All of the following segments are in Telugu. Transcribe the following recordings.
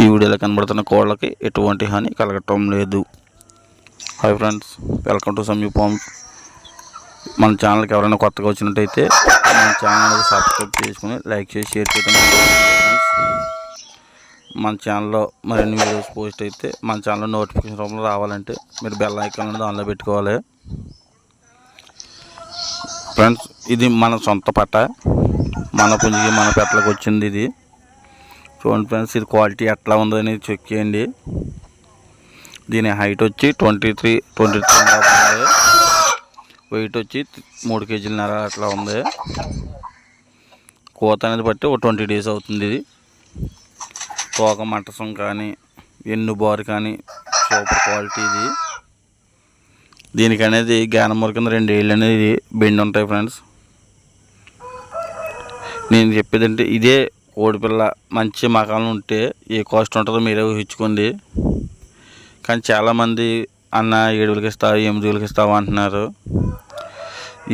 ఈ వీడియోలో కనబడుతున్న కోళ్ళకి ఎటువంటి హాని కలగటం లేదు. Hi friends welcome to Sami farms మన ఛానల్కి ఎవరైనా కొత్తగా వచ్చినట్టయితే మన ఛానల్ సబ్స్క్రైబ్ చేసుకుని లైక్ చేసి షేర్ చేయడం మన ఛానల్లో మరిన్ని వీడియోస్ పోస్ట్ అయితే మన ఛానల్లో నోటిఫికేషన్ రూపంలో రావాలంటే మీరు బెల్ ఐకాన్ అనేది ఆన్లో పెట్టుకోవాలి. ఫ్రెండ్స్ ఇది మన సొంత పట్ట. మన పుంజికి మన పెట్టలకు వచ్చింది ఇది. చూడండి ఫ్రెండ్స్ ఇది క్వాలిటీ ఎట్లా ఉందని చెక్ చేయండి. దీని హైట్ వచ్చి ట్వంటీ త్రీ ట్వంటీ త్రీ ఉంది. వెయిట్ వచ్చి మూడు కేజీలన్నర అట్లా ఉంది. కోత అనేది బట్టి ఒక ట్వంటీ డేస్ అవుతుంది ఇది. తోక మంటసం కానీ ఎన్ను బార్ కానీ సూపర్ క్వాలిటీ ఇది. దీనికి అనేది జ్ఞానమూర కింద రెండు ఏళ్ళు అనేది బెండ్ ఉంటాయి ఫ్రెండ్స్. నేను చెప్పేదంటే ఇదే కోడిపిల్ల మంచి మకాలం ఉంటే ఏ కాస్ట్ ఉంటుందో మీరే ఊహించుకోండి. కానీ చాలామంది అన్న ఏడు వేలకి ఇస్తావు ఎనిమిది వేలకి ఇస్తావు అంటున్నారు.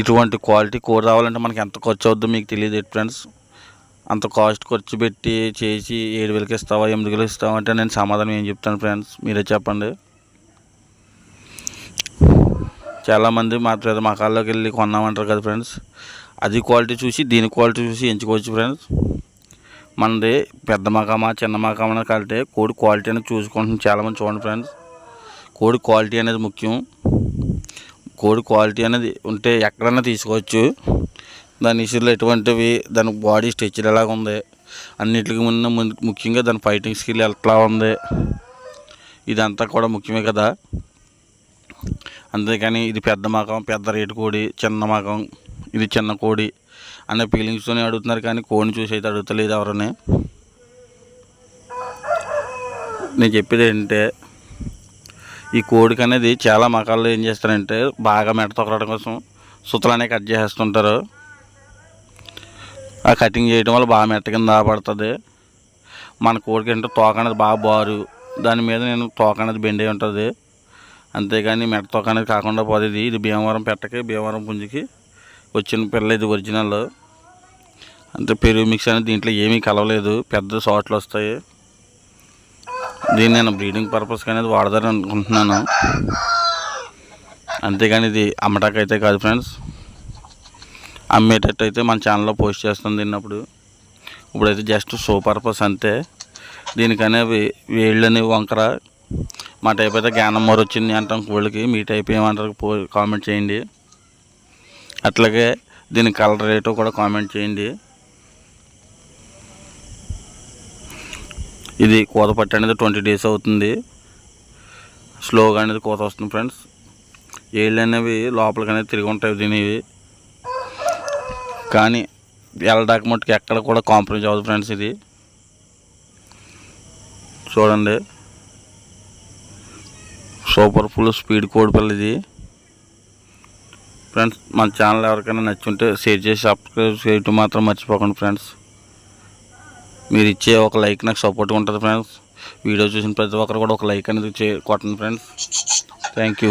ఇటువంటి క్వాలిటీ కూర రావాలంటే మనకి ఎంత ఖర్చు అవుద్దో మీకు తెలియదు ఫ్రెండ్స్. అంత కాస్ట్ ఖర్చు పెట్టి చేసి ఏడు వేలకి ఇస్తావా ఎనిమిది వేలకి ఇస్తావా అంటే నేను సమాధానం ఏం చెప్తాను ఫ్రెండ్స్. మీరే చెప్పండి. చాలామంది మా పెద్ద మకాల్లోకి వెళ్ళి కొన్నామంటారు కదా ఫ్రెండ్స్. అది క్వాలిటీ చూసి దీని క్వాలిటీ చూసి ఎంచుకోవచ్చు ఫ్రెండ్స్. మనది పెద్ద మకామా చిన్న మకామా కలితే కోడి క్వాలిటీ అనేది చూసుకుంటున్నాం చాలామంది చూడండి ఫ్రెండ్స్ కోడి క్వాలిటీ అనేది ముఖ్యం. కోడి క్వాలిటీ అనేది ఉంటే ఎక్కడైనా తీసుకోవచ్చు. దాని ఇష్యూలో ఎటువంటివి దాని బాడీ స్ట్రక్చర్ ఎలాగ ఉంది అన్నిటికి ముందు ముందు- ముఖ్యంగా దాని ఫైటింగ్ స్కిల్ ఎట్లా ఉంది ఇదంతా కూడా ముఖ్యమే కదా. అంతేకాని ఇది పెద్ద మకం పెద్ద రేటు కోడి చిన్న మకం ఇది చిన్న కోడి అనే ఫీలింగ్స్తోనే అడుగుతున్నారు కానీ కోడిని చూసి అయితే అడుగుతలేదు ఎవరని. నేను చెప్పేది ఏంటంటే ఈ కోడికి అనేది చాలా మకాల్లో ఏం చేస్తారంటే బాగా మెడ తొక్కడం కోసం సుతలనే కట్ చేసేస్తుంటారు. ఆ కటింగ్ చేయడం వల్ల బాగా మెట్ట కింద పడుతుంది మన కోడికి అంటే తోక అనేది బాగా బారు. దాని మీద నేను తోక అనేది బెండ్ అయి ఉంటుంది. అంతేగాని మెట్ట తోక అనేది కాకుండా పోతుంది. ఇది భీమవరం పెట్టకి భీమవరం పుంజికి వచ్చిన పిల్ల ఇది ఒరిజినల్. అంటే పెరుగు మిక్స్ అనేది దీంట్లో ఏమీ కలవలేదు. పెద్ద షార్ట్లు వస్తాయి. దీన్ని నేను బ్రీడింగ్ పర్పస్కి అనేది వాడదాని అనుకుంటున్నాను. అంతేగాని ఇది అమ్మటాకైతే కాదు ఫ్రెండ్స్ అమ్మేటట్టు అయితే మన ఛానల్లో పోస్ట్ చేస్తుంది తిన్నప్పుడు ఇప్పుడైతే జస్ట్ షో పర్పస్ అంతే దీనికనేవి వేళ్ళని వంకర. మా టైప్ అయితే జ్ఞానం మరొచ్చింది అంటాం కోళ్ళకి. మీ టైప్ ఏమంటారు పో కామెంట్ చేయండి. అట్లాగే దీని కలర్ రేటు కూడా కామెంట్ చేయండి. ఇది కోత పట్టి అనేది ట్వంటీ డేస్ అవుతుంది. స్లోగా అనేది కోత వస్తుంది ఫ్రెండ్స్. ఏళ్ళు అనేవి లోపలికి అనేది తిరిగి ఉంటాయి దీనివి కానీ వెళ్ళడానికి మట్టుకు ఎక్కడ కూడా కాంప్రమైజ్ అవ్వదు ఫ్రెండ్స్ ఇది. చూడండి. సూపర్ ఫుల్ స్పీడ్ కోడ్ పిల్ల ఇది. ఫ్రెండ్స్ మన ఛానల్ ఎవరికైనా నచ్చుంటే షేర్ చేసి సబ్స్క్రైబ్ చేయటం మాత్రం మర్చిపోకండి ఫ్రెండ్స్ మీరు ఇచ్చే ఒక లైక్ నాకు సపోర్ట్గా ఉంటుంది ఫ్రెండ్స్ వీడియో చూసిన ప్రతి ఒక్కరు కూడా ఒక లైక్ అనేది చే కొట్టండి ఫ్రెండ్స్ థ్యాంక్ యూ